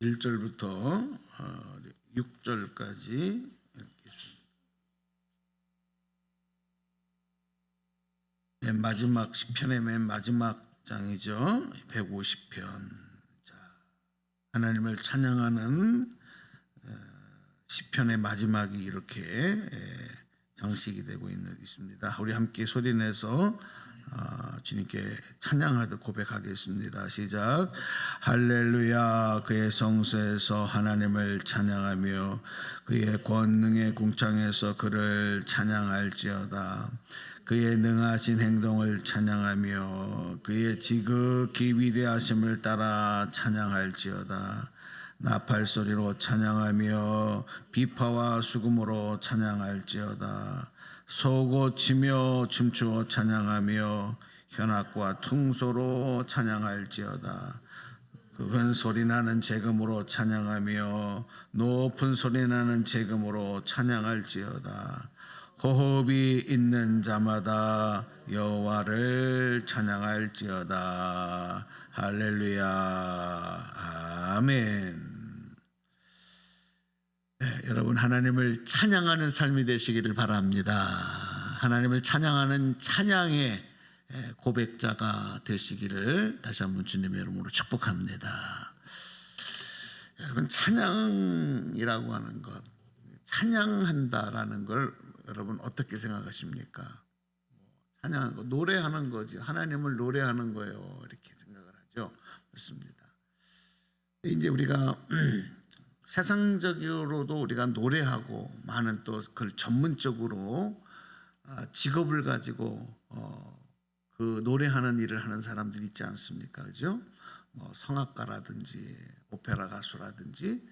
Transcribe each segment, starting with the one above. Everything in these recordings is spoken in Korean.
1절부터 6절까지 읽겠습니다. 맨 마지막 시편의 맨 마지막 장이죠. 150편. 자, 하나님을 찬양하는 어, 시편의 마지막이 이렇게 에, 장식이 되고 있는 있습니다. 우리 함께 소리내서 아, 주님께 찬양하듯 고백하겠습니다. 시작. 할렐루야 그의 성소에서 하나님을 찬양하며 그의 권능의 궁창에서 그를 찬양할지어다. 그의 능하신 행동을 찬양하며 그의 지극히 위대하심을 따라 찬양할지어다. 나팔 소리로 찬양하며 비파와 수금으로 찬양할지어다. 소고 치며 춤추어 찬양하며 현악과 퉁소로 찬양할지어다. 그건 소리 나는 재금으로 찬양하며 높은 소리 나는 재금으로 찬양할지어다. 호흡이 있는 자마다 여호와를 찬양할지어다. 할렐루야. 아멘. 네, 여러분 하나님을 찬양하는 삶이 되시기를 바랍니다. 하나님을 찬양하는 찬양의 고백자가 되시기를 다시 한번 주님의 이름으로 축복합니다. 여러분 찬양이라고 하는 것, 찬양한다라는 걸 여러분 어떻게 생각하십니까? 찬양하는 거, 노래하는 거지. 하나님을 노래하는 거예요. 이렇게 생각을 하죠. 맞습니다. 이제 우리가 세상적으로도 우리가 노래하고 많은 또 그걸 전문적으로 아, 직업을 가지고 어, 그 노래하는 일을 하는 사람들이 있지 않습니까? 그죠? 뭐 성악가라든지 오페라 가수라든지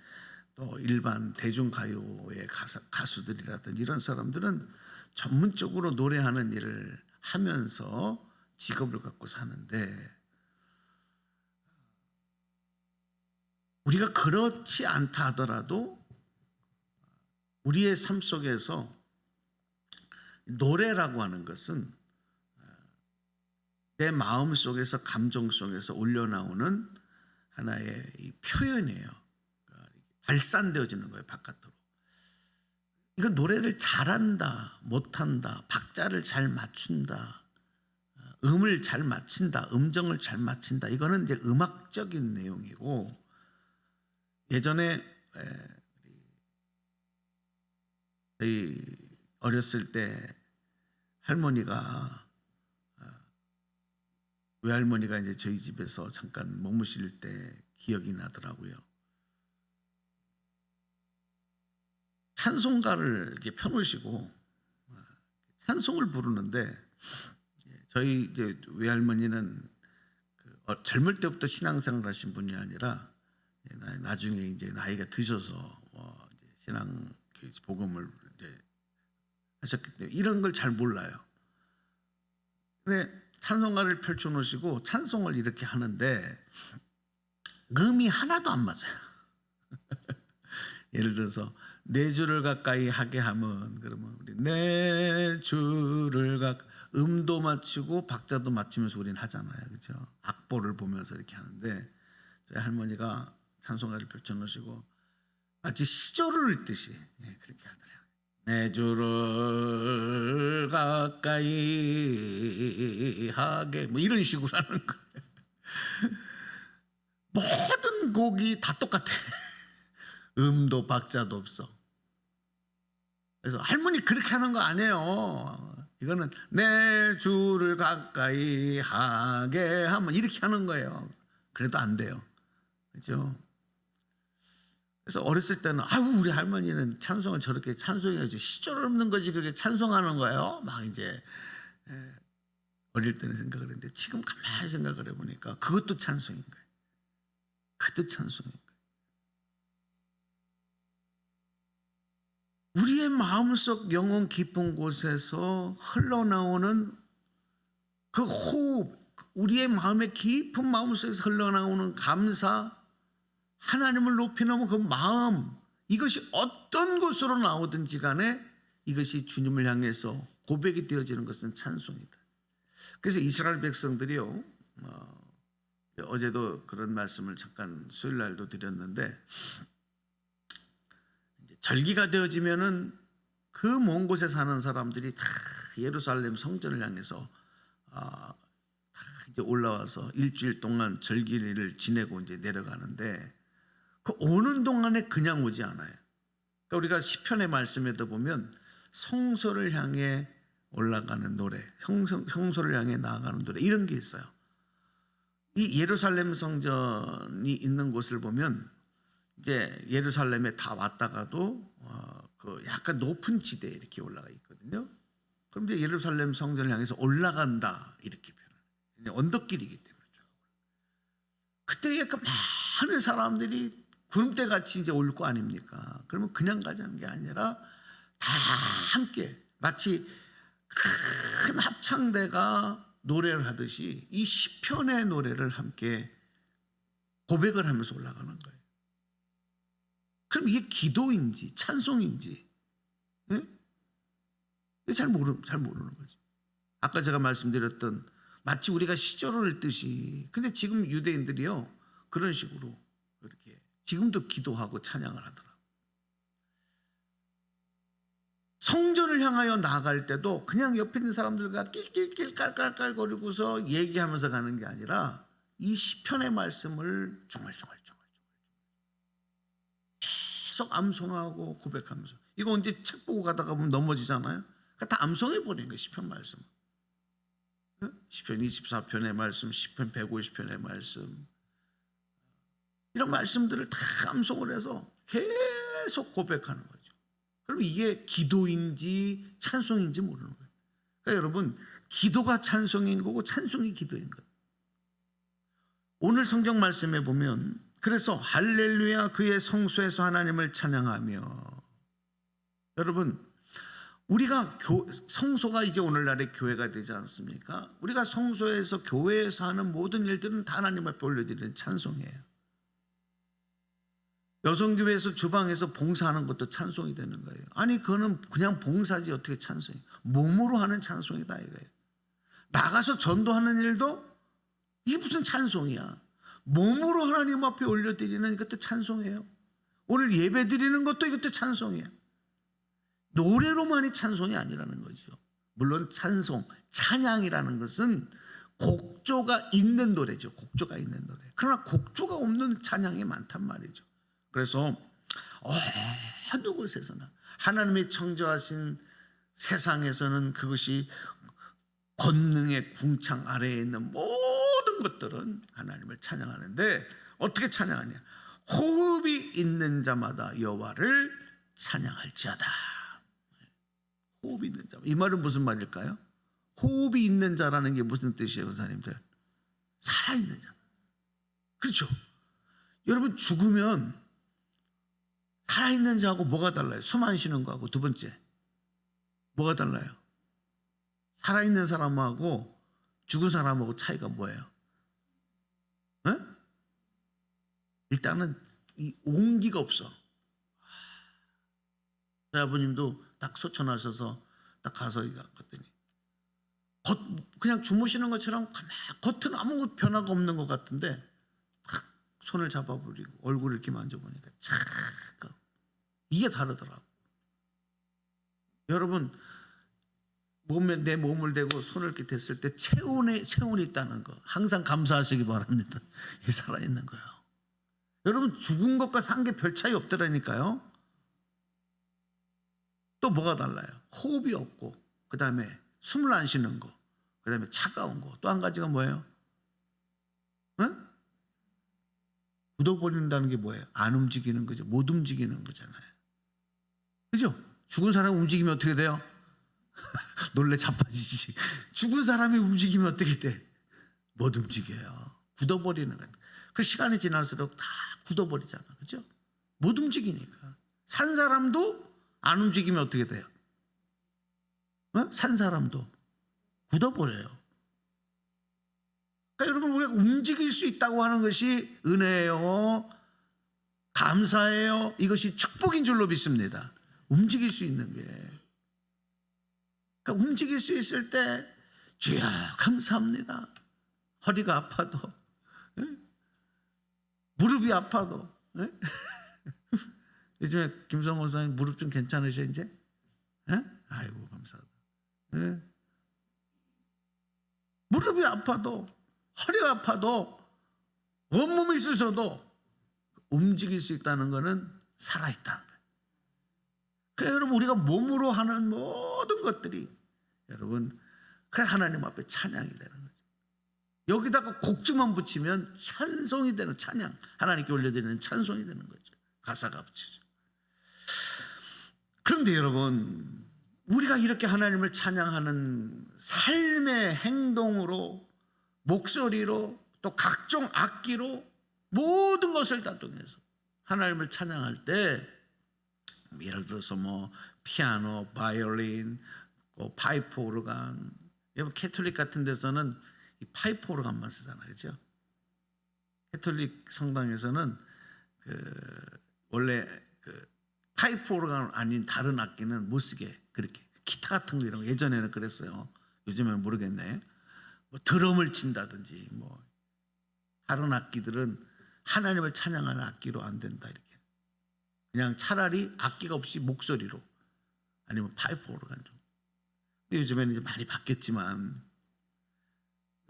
또 일반 대중가요의 가수, 가수들이라든지 이런 사람들은 전문적으로 노래하는 일을 하면서 직업을 갖고 사는데 우리가 그렇지 않다 하더라도 우리의 삶 속에서 노래라고 하는 것은 내 마음 속에서 감정 속에서 올려나오는 하나의 이 표현이에요. 발산되어지는 거예요 바깥으로. 이건 노래를 잘한다, 못한다, 박자를 잘 맞춘다, 음을 잘 맞춘다, 음정을 잘 맞춘다. 이거는 이제 음악적인 내용이고 예전에 저희 어렸을 때 할머니가 어, 외할머니가 이제 저희 집에서 잠깐 머무실 때 기억이 나더라고요. 찬송가를 이렇게 펴놓으시고 어, 찬송을 부르는데 저희 이제 외할머니는 그 어, 젊을 때부터 신앙생활 하신 분이 아니라 나중에 이제 나이가 드셔서 어 신앙 복음을 이제 하셨기 때문에 이런 걸 잘 몰라요. 근데 찬송가를 펼쳐 놓으시고 찬송을 이렇게 하는데 음이 하나도 안 맞아요. 예를 들어서 네 줄을 가까이 하게 하면 그러면 우리 네 줄을 가 음도 맞추고 박자도 맞추면서 우리는 하잖아요, 그렇죠? 악보를 보면서 이렇게 하는데 저희 할머니가 찬송가를 펼쳐놓으시고 마치 시조를 읽듯이 예, 그렇게 하더래요. 내 주를 가까이 하게 뭐 이런 식으로 하는 거예요. 모든 곡이 다 똑같아. 음도 박자도 없어. 그래서 할머니 그렇게 하는 거 아니에요. 이거는 내 주를 가까이 하게 하면 이렇게 하는 거예요. 그래도 안 돼요. 그렇죠? 그래서 어렸을 때는 아유 우리 할머니는 찬송을 저렇게 찬송해야지 시절 없는 거지 그게 찬송하는 거예요. 막 이제 예, 어릴 때는 생각을 했는데 지금 가만히 생각을 해보니까 그것도 찬송인 거예요. 그것도 찬송인 거예요. 우리의 마음속 영혼 깊은 곳에서 흘러나오는 그 호흡, 우리의 마음의 깊은 마음속에서 흘러나오는 감사, 하나님을 높이는 그 마음 이것이 어떤 곳으로 나오든지 간에 이것이 주님을 향해서 고백이 되어지는 것은 찬송이다. 그래서 이스라엘 백성들이요 어, 어제도 그런 말씀을 잠깐 수요일 날도 드렸는데 절기가 되어지면은 그 먼 곳에 사는 사람들이 다 예루살렘 성전을 향해서 아, 다 이제 올라와서 일주일 동안 절기를 지내고 이제 내려가는데 그 오는 동안에 그냥 오지 않아요. 그러니까 우리가 시편의 말씀에도 보면 성소를 향해 올라가는 노래, 형성, 성소를 향해 나아가는 노래 이런 게 있어요. 이 예루살렘 성전이 있는 곳을 보면 이제 예루살렘에 다 왔다가도 어, 그 약간 높은 지대에 이렇게 올라가 있거든요. 그럼 이제 예루살렘 성전을 향해서 올라간다 이렇게 표현. 언덕길이기 때문에. 그때 약간 많은 사람들이 구름대 같이 이제 올 거 아닙니까? 그러면 그냥 가자는 게 아니라 다 함께 마치 큰 합창대가 노래를 하듯이 이 시편의 노래를 함께 고백을 하면서 올라가는 거예요. 그럼 이게 기도인지 찬송인지 응? 잘 모르 잘 모르는 거죠. 아까 제가 말씀드렸던 마치 우리가 시조를 읽듯이 근데 지금 유대인들이요 그런 식으로 지금도 기도하고 찬양을 하더라. 성전을 향하여 나아갈 때도 그냥 옆에 있는 사람들과 낄낄낄 깔깔깔거리고서 얘기하면서 가는 게 아니라 이 시편의 말씀을 중얼중얼중얼 계속 암송하고 고백하면서 이거 언제 책 보고 가다가 보면 넘어지잖아요. 그러니까 다 암송해 버리는 거예요. 시편 말씀. 응? 시편 24편의 말씀, 시편 150편의 말씀. 이런 말씀들을 다 암송을 해서 계속 고백하는 거죠. 그럼 이게 기도인지 찬송인지 모르는 거예요. 그러니까 여러분, 기도가 찬송인 거고 찬송이 기도인 거예요. 오늘 성경 말씀에 보면 그래서 할렐루야 그의 성소에서 하나님을 찬양하며 여러분 우리가 교, 성소가 이제 오늘날의 교회가 되지 않습니까? 우리가 성소에서 교회에서 하는 모든 일들은 다 하나님 앞에 올려드리는 찬송이에요. 여성교회에서 주방에서 봉사하는 것도 찬송이 되는 거예요. 아니 그거는 그냥 봉사지 어떻게 찬송이? 몸으로 하는 찬송이다 이거예요. 나가서 전도하는 일도 이게 무슨 찬송이야? 몸으로 하나님 앞에 올려드리는 이것도 찬송이에요. 오늘 예배 드리는 것도 이것도 찬송이에요. 노래로만이 찬송이 아니라는 거죠. 물론 찬송, 찬양이라는 것은 곡조가 있는 노래죠. 곡조가 있는 노래. 그러나 곡조가 없는 찬양이 많단 말이죠. 그래서 어느 곳에서나 하나님의 창조하신 세상에서는 그것이 권능의 궁창 아래에 있는 모든 것들은 하나님을 찬양하는데 어떻게 찬양하냐? 호흡이 있는 자마다 여호와를 찬양할지어다. 호흡이 있는 자. 이 말은 무슨 말일까요? 호흡이 있는 자라는 게 무슨 뜻이에요, 선생님들? 살아있는 자. 그렇죠. 여러분 죽으면 살아있는 자하고 뭐가 달라요? 숨 안 쉬는 거하고 두 번째 뭐가 달라요? 살아있는 사람하고 죽은 사람하고 차이가 뭐예요? 에? 일단은 이 온기가 없어. 저희 아버님도 딱 소천하셔서 딱 가서 갔더니 겉 그냥 주무시는 것처럼 겉은 아무 변화가 없는 것 같은데 탁 손을 잡아버리고 얼굴을 이렇게 만져보니까 참 이게 다르더라고. 여러분 몸에 내 몸을 대고 손을 이렇게 댔을 때 체온에 체온이 있다는 거 항상 감사하시기 바랍니다. 이 살아 있는 거요. 여러분 죽은 것과 산 게 별 차이 없더라니까요. 또 뭐가 달라요? 호흡이 없고 그 다음에 숨을 안 쉬는 거, 그 다음에 차가운 거. 또 한 가지가 뭐예요? 응? 굳어버린다는 게 뭐예요? 안 움직이는 거죠. 못 움직이는 거잖아요. 그죠? 죽은 사람 움직이면 어떻게 돼요? 놀래 자빠지지. 죽은 사람이 움직이면 어떻게 돼? 못 움직여요. 굳어버리는 거야. 그 시간이 지날수록 다 굳어버리잖아. 그죠? 못 움직이니까. 산 사람도 안 움직이면 어떻게 돼요? 어? 산 사람도 굳어버려요. 그러니까 여러분 우리가 움직일 수 있다고 하는 것이 은혜예요. 감사해요. 이것이 축복인 줄로 믿습니다. 움직일 수 있는 게. 그러니까 움직일 수 있을 때 주여 감사합니다. 허리가 아파도 예? 무릎이 아파도 예? 요즘에 김성호 원사님 무릎 좀 괜찮으셔 이제? 예? 아이고 감사하다. 예? 무릎이 아파도 허리가 아파도 온몸이 있으셔도 움직일 수 있다는 것은 살아있다는 거예요. 그래 여러분 우리가 몸으로 하는 모든 것들이 여러분 그래 하나님 앞에 찬양이 되는 거죠. 여기다가 곡지만 붙이면 찬송이 되는 찬양 하나님께 올려드리는 찬송이 되는 거죠. 가사가 붙이죠. 그런데 여러분 우리가 이렇게 하나님을 찬양하는 삶의 행동으로 목소리로 또 각종 악기로 모든 것을 다 통해서 하나님을 찬양할 때 예를 들어서 뭐 피아노, 바이올린, 뭐 파이프 오르간 여러분 캐톨릭 같은 데서는 이 파이프 오르간만 쓰잖아요, 그렇죠? 캐톨릭 성당에서는 그 원래 그 파이프 오르간 아닌 다른 악기는 못 쓰게 그렇게 기타 같은 거 이런 거 예전에는 그랬어요. 요즘에는 모르겠네. 뭐 드럼을 친다든지 뭐 다른 악기들은 하나님을 찬양하는 악기로 안 된다 이렇게. 그냥 차라리 악기가 없이 목소리로 아니면 파이프 오르간 좀. 근데 요즘에는 이제 많이 바뀌었지만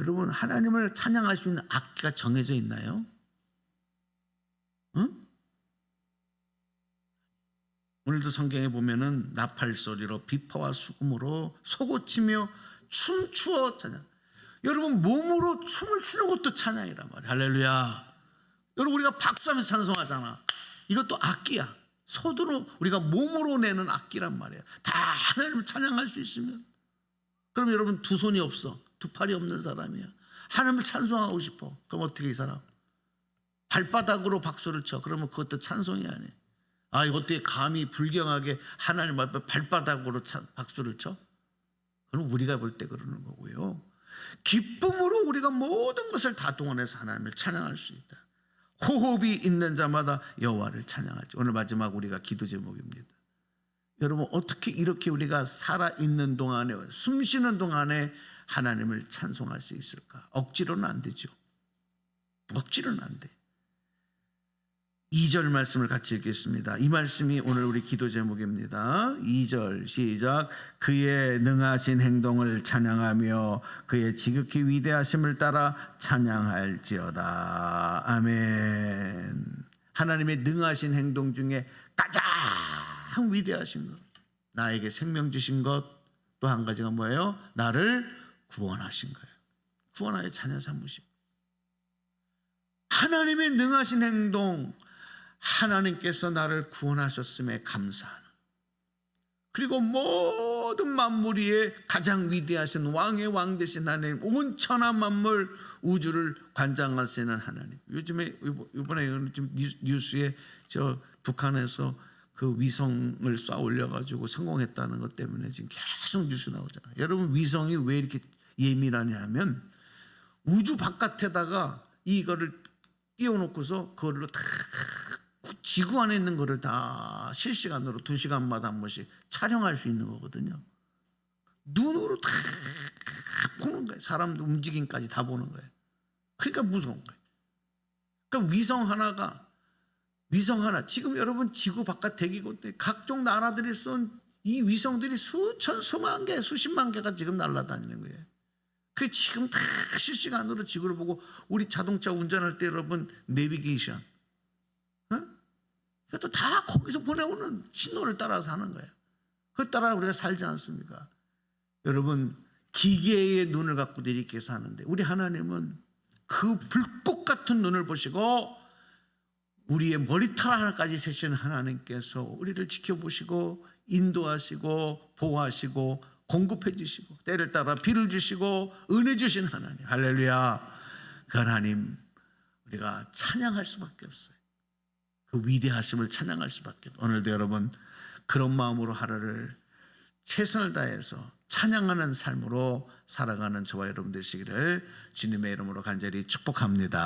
여러분 하나님을 찬양할 수 있는 악기가 정해져 있나요? 응? 오늘도 성경에 보면은 나팔 소리로 비파와 수금으로 소고치며 춤추어 찬양. 여러분 몸으로 춤을 추는 것도 찬양이란 말이야. 할렐루야. 여러분 우리가 박수하면서 찬송하잖아. 이것도 악기야. 소두로 우리가 몸으로 내는 악기란 말이야. 다 하나님을 찬양할 수 있으면. 그럼 여러분 두 손이 없어. 두 팔이 없는 사람이야. 하나님을 찬송하고 싶어. 그럼 어떻게 이 사람? 발바닥으로 박수를 쳐. 그러면 그것도 찬송이 아니야. 아, 어떻게 감히 불경하게 하나님 앞에 발바닥으로 차- 박수를 쳐? 그럼 우리가 볼 때 그러는 거고요. 기쁨으로 우리가 모든 것을 다 동원해서 하나님을 찬양할 수 있다. 호흡이 있는 자마다 여호와를 찬양하지. 오늘 마지막 우리가 기도 제목입니다. 여러분 어떻게 이렇게 우리가 살아 있는 동안에 숨 쉬는 동안에 하나님을 찬송할 수 있을까? 억지로는 안 되죠. 억지로는 안 돼. 2절 말씀을 같이 읽겠습니다. 이 말씀이 오늘 우리 기도 제목입니다. 2절 시작. 그의 능하신 행동을 찬양하며 그의 지극히 위대하심을 따라 찬양할지어다. 아멘. 하나님의 능하신 행동 중에 가장 위대하신 것. 나에게 생명 주신 것 또 한 가지가 뭐예요? 나를 구원하신 거예요. 구원하여 자녀 삼으시고. 하나님의 능하신 행동, 하나님께서 나를 구원하셨음에 감사하는. 그리고 모든 만물 위에 가장 위대하신 왕의 왕 되신 하나님, 온 천하 만물 우주를 관장하시는 하나님. 요즘에 이번에 뉴스에 저 북한에서 그 위성을 쏴 올려가지고 성공했다는 것 때문에 지금 계속 뉴스 나오잖아요. 여러분 위성이 왜 이렇게 예민하냐면 우주 바깥에다가 이거를 띄워놓고서 그걸로 다 지구 안에 있는 거를 다 실시간으로 두 시간마다 한 번씩 촬영할 수 있는 거거든요. 눈으로 다 보는 거예요. 사람도 움직임까지 다 보는 거예요. 그러니까 무서운 거예요. 그러니까 위성 하나가 위성 하나 지금 여러분 지구 바깥 대기권 때 각종 나라들이 쏜 이 위성들이 수천 수만 개 수십만 개가 지금 날아다니는 거예요. 그 지금 다 실시간으로 지구를 보고 우리 자동차 운전할 때 여러분 내비게이션 어? 이것도 다 거기서 보내오는 신호를 따라서 하는 거예요. 그 따라 우리가 살지 않습니까? 여러분 기계의 눈을 갖고도 이렇게 사는데 우리 하나님은 그 불꽃 같은 눈을 보시고 우리의 머리털 하나까지 세시는 하나님께서 우리를 지켜보시고 인도하시고 보호하시고 공급해 주시고 때를 따라 비를 주시고 은혜 주신 하나님 할렐루야 그 하나님 우리가 찬양할 수밖에 없어요 그 위대하심을 찬양할 수밖에 오늘도 여러분 그런 마음으로 하루를 최선을 다해서 찬양하는 삶으로 살아가는 저와 여러분 되시기를 주님의 이름으로 간절히 축복합니다